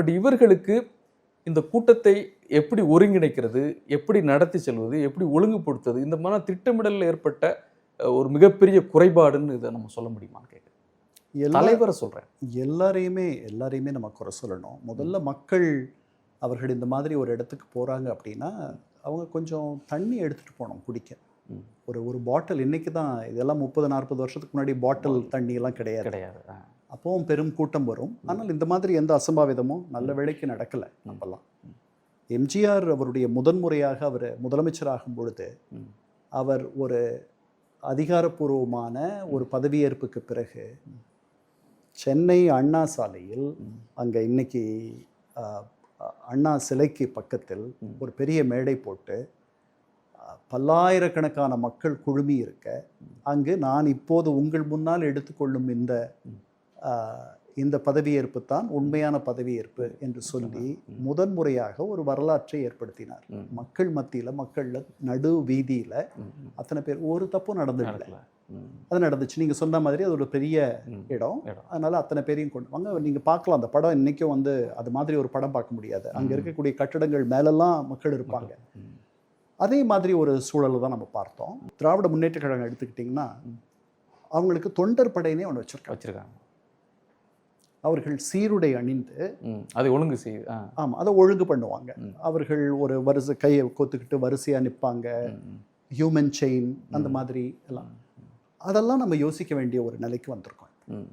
But இவர்களுக்கு இந்த கூட்டத்தை எப்படி ஒருங்கிணைக்கிறது எப்படி நடத்தி செல்வது எப்படி ஒழுங்குபடுத்துவது இந்த மாதிரி திட்டமிடலில் ஏற்பட்ட ஒரு மிகப்பெரிய குறைபாடுன்னு இதை நம்ம சொல்ல முடியுமான்னு கேட்குறேன் தலைவரை சொல்றேன். எல்லாரையுமே எல்லாரையுமே நம்ம குறை சொல்லணும். முதல்ல மக்கள் அவர்கள் இந்த மாதிரி ஒரு இடத்துக்கு போகிறாங்க அப்படின்னா அவங்க கொஞ்சம் தண்ணி எடுத்துகிட்டு போகணும் குடிக்க. ஒரு ஒரு பாட்டில் இன்னைக்கு தான் இதெல்லாம் முப்பது நாற்பது வருஷத்துக்கு முன்னாடி பாட்டில் தண்ணி எல்லாம் கிடையாது. கிடையாது. அப்போவும் பெரும் கூட்டம் வரும். ஆனால் இந்த மாதிரி எந்த அசம்பாவிதமும் நல்ல வேளைக்கு நடக்கலை நம்மலாம் எம்ஜிஆர் அவருடைய முதன்முறையாக அவர் முதலமைச்சராகும் பொழுது. அவர் ஒரு அதிகாரப்பூர்வமான ஒரு பதவியேற்புக்கு பிறகு சென்னை அண்ணா சாலையில் அங்கே இன்னைக்கு அண்ணா சிலைக்கு பக்கத்தில் ஒரு பெரிய மேடை போட்டு பல்லாயிரக்கணக்கான மக்கள் குழுமி இருக்க அங்கு நான் இப்போது உங்கள் முன்னால் எடுத்துக்கொள்ளும் இந்த இந்த பதவியேற்பு தான் உண்மையான பதவியேற்பு என்று சொல்லி முதன்முறையாக ஒரு வரலாற்றை ஏற்படுத்தினார். மக்கள் மத்தியில் மக்கள்ல நடு வீதியில. அத்தனை பேர் ஒரு தப்பும் ம், அது நடந்துச்சு. நீங்க சொன்ன மாதிரி அது ஒரு பெரிய. இடம். அதனால அத்தனை பேரையும் கொண்டு வாங்க. நீங்க பார்க்கலாம். அந்த படம் இன்னைக்கும் வந்து அது மாதிரி ஒரு படம் பார்க்க முடியாது. அங்க இருக்கக்கூடிய கட்டடங்கள் மேலெல்லாம் மக்கள் இருப்பாங்க. அதே மாதிரி ஒரு சூழலை தான் நம்ம பார்த்தோம். திராவிட முன்னேற்ற கழகம் எடுத்துக்கிட்டிங்கன்னா அவங்களுக்கு தொண்டர் படையினே ஒன்று வச்சிருக்காங்க. வச்சிருக்காங்க. அவர்கள் சீருடை அணிந்து அதை ஒழுங்கு செய்யுது ஆ. ஆமா அதை ஒழுங்கு பண்ணுவாங்க. அவர்கள் ஒரு வரிசை கையை கோத்துக்கிட்டு வரிசையா நிற்பாங்க. ஹியூமன் செயின் அந்த மாதிரி எல்லாம் அதெல்லாம் நம்ம யோசிக்க வேண்டிய ஒரு நிலைக்கு வந்திருக்கோம்